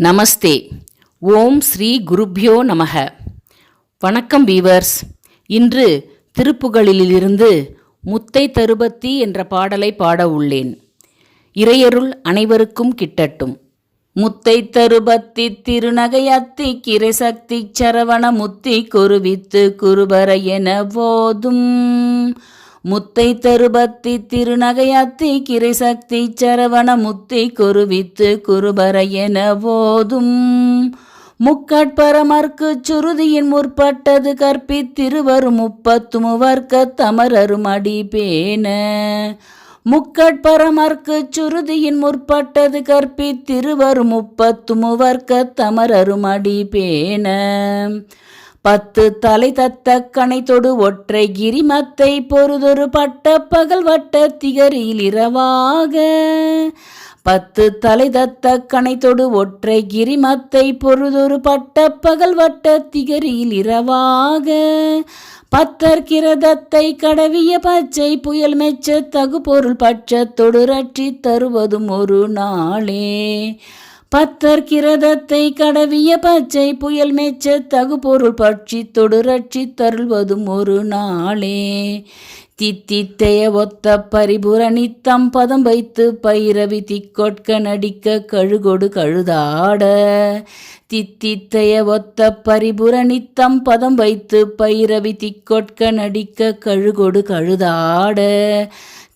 நமஸ்தே. ஓம் ஸ்ரீ குருப்யோ நமக. வணக்கம் வீவர்ஸ். இன்று திருப்புகழிலிருந்து முத்தை தருபத்தி என்ற பாடலை பாட உள்ளேன். இறையருள் அனைவருக்கும் கிட்டட்டும். முத்தை தருபத்தி திருநகையத்தி கிரைசக்தி சரவண முத்தி குருவித்து குருபர என போதும். முத்தை தருபத்தி திருநகையத்தி கிரைசக்தி சரவண முத்தி குருவித்து குருபர என போதும் முக்கட்பரமர்க்கு சுருதியின் முற்பட்டது கற்பித்திருவரும் முப்பத்து முவர்க்க தமரரும் அடிபேன முக்கட்பரமர்க்கு சுருதியின் முற்பட்டது கற்பித்திருவரும் முப்பத்து முவர்க்க தமரரும் அடிபேன பத்து தலை தத்த கணைத்தொடு ஒற்றை கிரிமத்தை பொறுதொரு பட்ட பகல் வட்ட திகரில் இரவாக. பத்து தலை தத்த கணைத்தொடு ஒற்றை கிரிமத்தை பொறுதொரு பட்ட பகல் வட்ட திகரில் இரவாக. பத்தர் கிரதத்தை கடவிய பச்சை புயல் மெச்ச தகு பொருள் பட்சத்தொடு ரட்சி தருவதும் ஒரு நாளே. பத்தர் கிரதத்தை கடவிய பச்சை புயல் மெச்ச தகு பொருள் பட்சி தொடு ரட்சி தருள்வதும் ஒரு நாளே. தித்தித்தைய ஒத்த பரிபுர நித்தம் பதம் வைத்து பைரவி திக்கொட்க நடிக்க கழுகொடு கழுதாட. தித்தித்தைய ஒத்த பரிபுர நித்தம் பதம் வைத்து பைரவி திக்கொட்க நடிக்க கழுகொடு கழுதாட.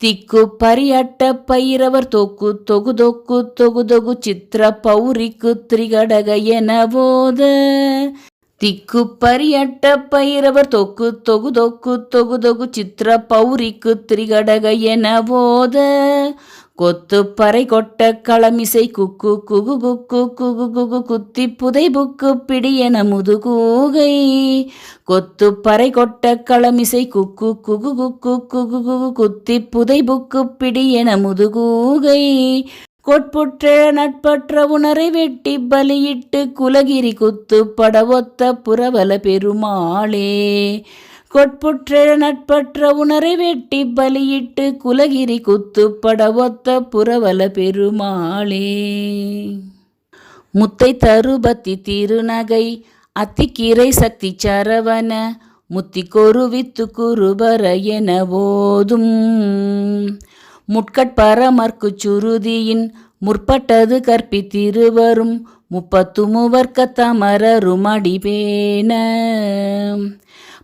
திக்கு பரியட்ட பைரவர் தொக்கு தொகு தொக்கு தொகு தொகு சித்திர பௌரிக்கு திரிகடக எனவோத திக்கு பரியட்ட பைரவர் தொக்கு தொகு தொக்கு தொகு தொகு சித்திர பௌரிக்கு திரிகடக எனவோத கொத்துப்பறை கொத்து பறை கொட்ட களமிசை குக்கு குகு குக்கு குகு குகு குத்தி புதை புக்கு பிடியென முதுகூகை கொத்து பறை கொட்ட களமிசை குக்கு குகு குக்கு குகு குகு குத்தி புதை புக்கு பிடியென முதுகூகை கொட்புற்ற நட்பற்ற உணரை வெட்டி பலியிட்டு குலகிரி குத்து படவொத்த புறவல பெருமாளே. கொட்புற்ற நட்பற்ற உணரை வெட்டி பலியிட்டு குலகிரி குத்துப்பட ஒத்த புறவல பெருமாளே. முத்தை தருபத்தி திருநகை அத்திக்கீரை சக்தி சரவண முத்தி கொருவித்து குருபர என போதும் முட்கட்பரமர்க்கு சுருதியின் முற்பட்டது கற்பித்திருவரும் முப்பத்து மூவர்க்க தமரரும் அடிபேன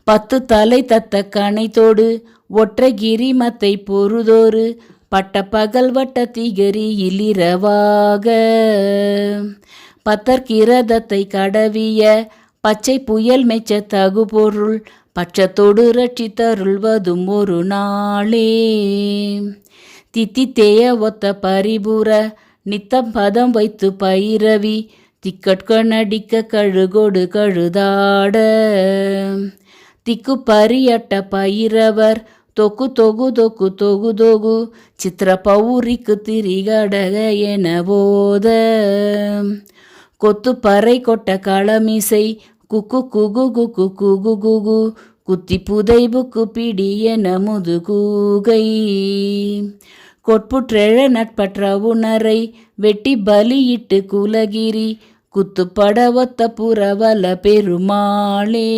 பத்து தலை தத்த கணைத்தோடு ஒற்றை கிரிமத்தை பொறுதோறு பட்ட பகல் வட்ட திகரி இலிரவாக பத்தற்கிரதத்தை கடவிய பச்சை புயல் மெச்ச தகு பொருள் பட்சத்தோடு ரட்சித்தருள்வதும் ஒரு நாளே. தித்தித்தேய ஒத்த பரிபுற நித்தம் பதம் வைத்து பைரவி திக்கட்க நடிக்க கழுகொடு கழுதாட. திக்கு பரியட்ட பயிரவர். தொக்கு தொகு தொக்கு தொகு தொகு. சித்திர பௌரிக்கு திரிகடக எனவோத கொத்து பறை கொட்ட களமிசை. குக்கு குகு குக்கு குகு குகு. குத்தி புதை புக்கு பிடி என முதுகூகை கொட்புற்றெழ நட்பற்ற உணரை. வெட்டி பலியிட்டு குலகிரி. குத்துப்பட ஒத்த புறவல பெருமாளே.